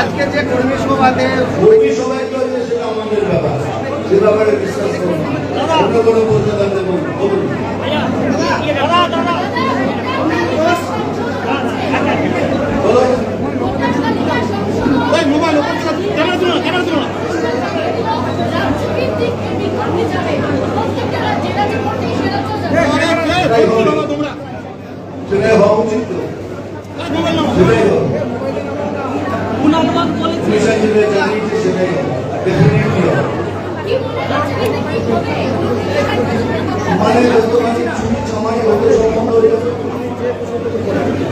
আজকে যে কর্মী সভাতে কর্মী সবাই করবে সেটা আমাদের ব্যাপার। সে ব্যাপারে বিশ্বাস করুন অন্য কোনো বলতে পারবে বলুন বলুন।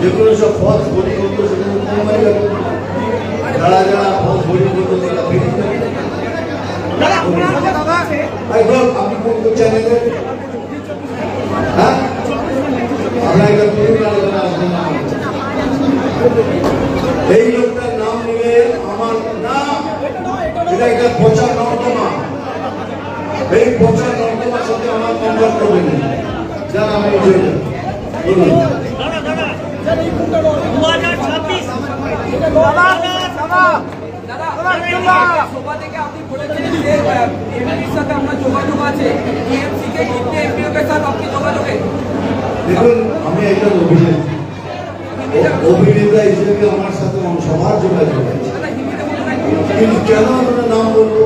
যেগুলো সব ফলস বডি করতো সেগুলো যারা যারা ফলস বডি করতো বল, আপনি কোন চ্যানেলে হ্যাঁ আপনার একটা এটা একটা পচা নর্দমা। এই পচা নর্দমার সাথে আমার কম্পার করবেন যারা আমি। বলুন। দেখুন আমি একজন অভিনেতা। অভিনেতা হিসেবে আমার সাথে আমার সবার যোগাযোগ আছে। কিন্তু কেন নাম বলব।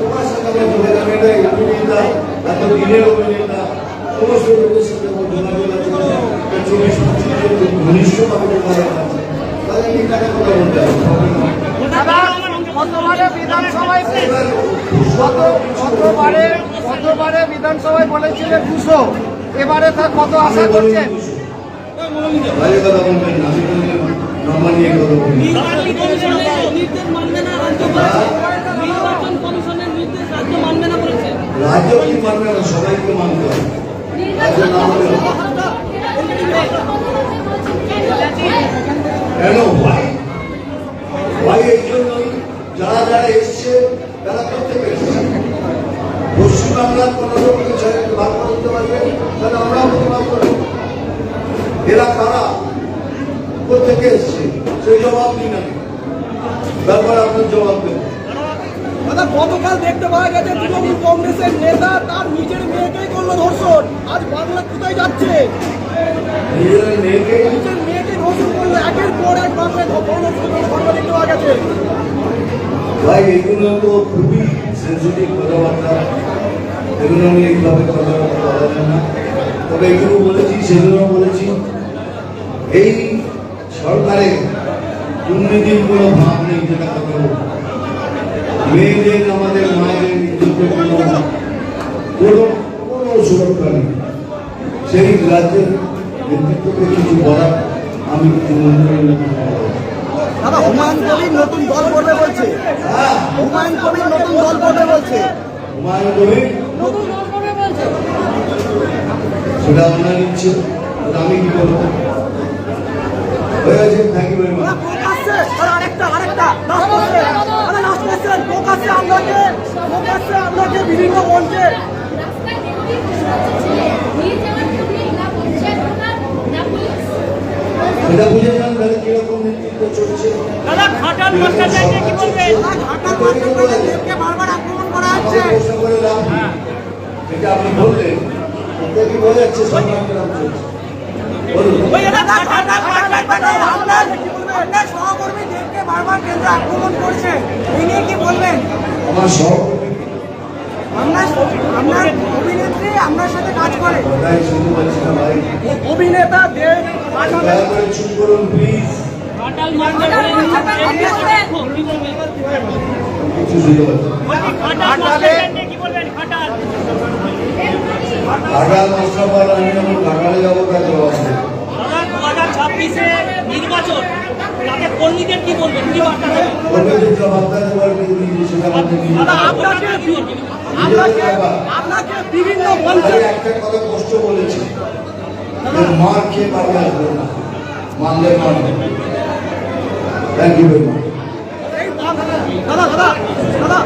তোমার সাথে আমার যোগাযোগ এটা অভিনেতা এত দিনের অভিনেতা সমস্ত লোকের সাথে আমার যোগাযোগ আছে চব্বিশ ঘনিষ্ঠভাবে যোগাযোগ আছে। তাহলে আমি কানে কথা বলতে হবে গতবারে বিধানসভায় গত গতবারে গতবারে বিধানসভায় বলেছিলেন দুশো। এবারে তার কত আশা করছেন কথা রাজ্য না কি মানবে না সবাইকে মানতে হবে। না। কেন? ভাই ভাই এই জন্যই যারা যারা এসছে তারা প্রত্যেকে এসছে। পশ্চিমবাংলার কোনো লোককে ছেলেকে ভাগ করে দিতে পারবে তাহলে আমরাও প্রতিবাদ করব। এরা কারা? প্রত্যেকে এসছে। সেই জবাব দিন আমি তারপর আপনার জবাব দেবেন দাদা গতকাল দেখতে পাওয়া গেছে তৃণমূল কংগ্রেসের নেতা তার নিজের মেয়েকেই করল ধর্ষণ। আজ বাংলা কোথায় যাচ্ছে? নিজের মেয়েকে ধর্ষণ করল। একের পর এক বাংলায় দেখতে পাওয়া গেছে। ভাই, এগুলো তো খুবই সেন্সিটিভ কথাবার্তা। এগুলো আমি এইভাবে কথাবার্তা বলা যায় না। তবে এগুলো বলেছি সেগুলো বলেছি। এই সরকারে দুর্নীতির কোনো ভাব নেই, যেটা কথা বলব। কোনো কোনো কোনো সুরক্ষা নেই সেই রাজ্যের নেতৃত্বকে কিছু বলার আমি মনে করি না দাদা হুমায়ুন কবির নতুন দল করবে বলছে। হুমায়ুন কবির নতুন দল করবে বলছে। হুমায়ুন কবির নতুন দল করবে বলছে। সেটা আপনার ইচ্ছে আমি কি করব হয়ে গেছে থ্যাংক ইউ ভেরি মাচ প্রকাশ্যে আপনাকে বিভিন্ন মঞ্চে সেটা বুঝে যান তাহলে কীরকম নেতৃত্ব চলছে। দাদা খাটাল মাস্টার কি বলবে? ঘাটাল মার্কেটকে বারবার আক্রমণ করা হচ্ছে। প্রশ্ন করে লাভ। আপনি বললেন। কি বোঝা যাচ্ছে চলছে? দাদা মাস্টার আপনার আপনার সহকর্মী দেবকে বারবার কেন্দ্র আক্রমণ করছে। নিয়ে কি বলবেন? আমার সহকর্মী আপনার আপনার অভিনেত্রী আপনার সাথে কাজ করে। কথাই শুনতে পাচ্ছি না ভাই অভিনেতা দেব দয়া করে চুপ করুন প্লিজ খাটাল মাস্টার কি বলবে কিছু শুনতে পাচ্ছি না। খাটাল মাস্টার কি বলবেন খাটাল ঘাটাল মোস্তফার আমি যখন ঘাটালে যাব তার জবাব দেবো দাদা দু হাজার ছাব্বিশে নির্বাচন। তাতে কর্মীদের কি বলবেন? কি বার্তা দেবেন? দেওয়ার কিন্তু সেটা। আপনাকে বিভিন্ন মঞ্চে একটা কথা কষ্ট বলেছি। মার খেয়ে পাবে আসবে না। মানলে মানবে থ্যাংক ইউ ভেরি মাচ দাদা দাদা দাদা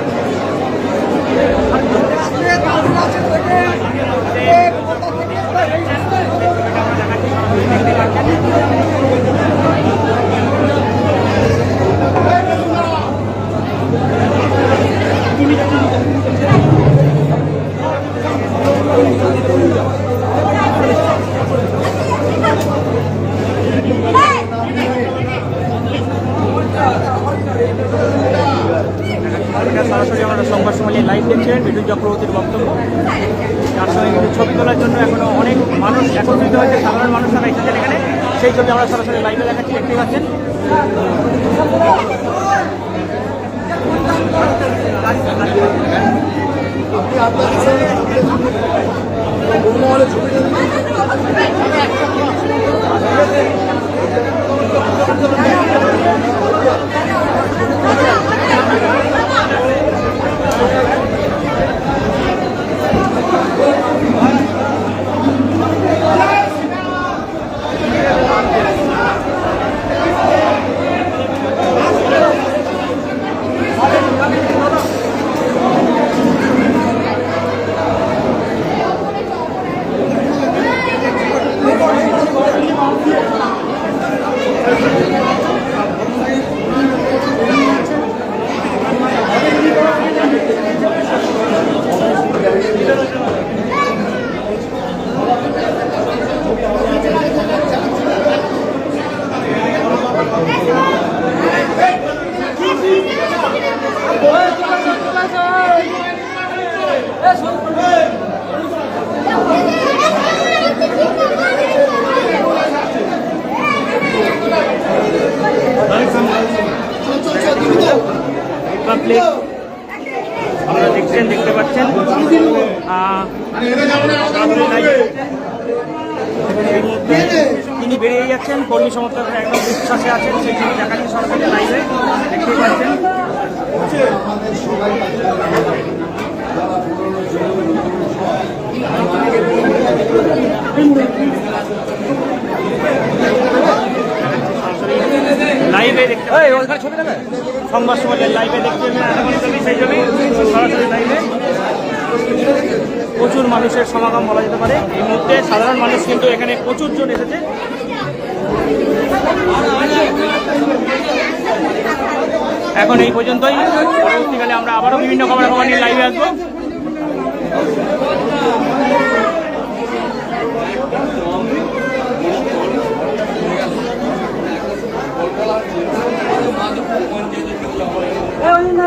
সরাসরি আমরা সংবাদ সমাজে লাইভ দেখছিলেন বিদ্যুৎ চক্রবর্তীর বক্তব্য। তার সঙ্গে কিন্তু ছবি তোলার জন্য এখনও অনেক মানুষ একত্রিত হয়েছে, সাধারণ মানুষ তারা এসেছেন এখানে। সেই ছবি আমরা সরাসরি লাইভে দেখাচ্ছি দেখতে পাচ্ছেন। আপনি আপনার পাবলিক আপনারা দেখছেন, দেখতে পাচ্ছেন। তিনি বেরিয়ে যাচ্ছেন, কর্মী সমর্থকরা একদম উচ্ছ্বাসে আছেন, সেই জন্য দেখাচ্ছি পাচ্ছেন লাইভে দেখতে সংবাদ প্রচুর মানুষের সমাগম বলা যেতে পারে। এই মুহূর্তে সাধারণ মানুষ কিন্তু এখানে প্রচুর জন এসেছে। এখন এই পর্যন্তই। পরবর্তীকালে আমরা আবারও বিভিন্ন খবর খবর নিয়ে লাইভে আসব। না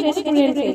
রেস্টুরেন্টে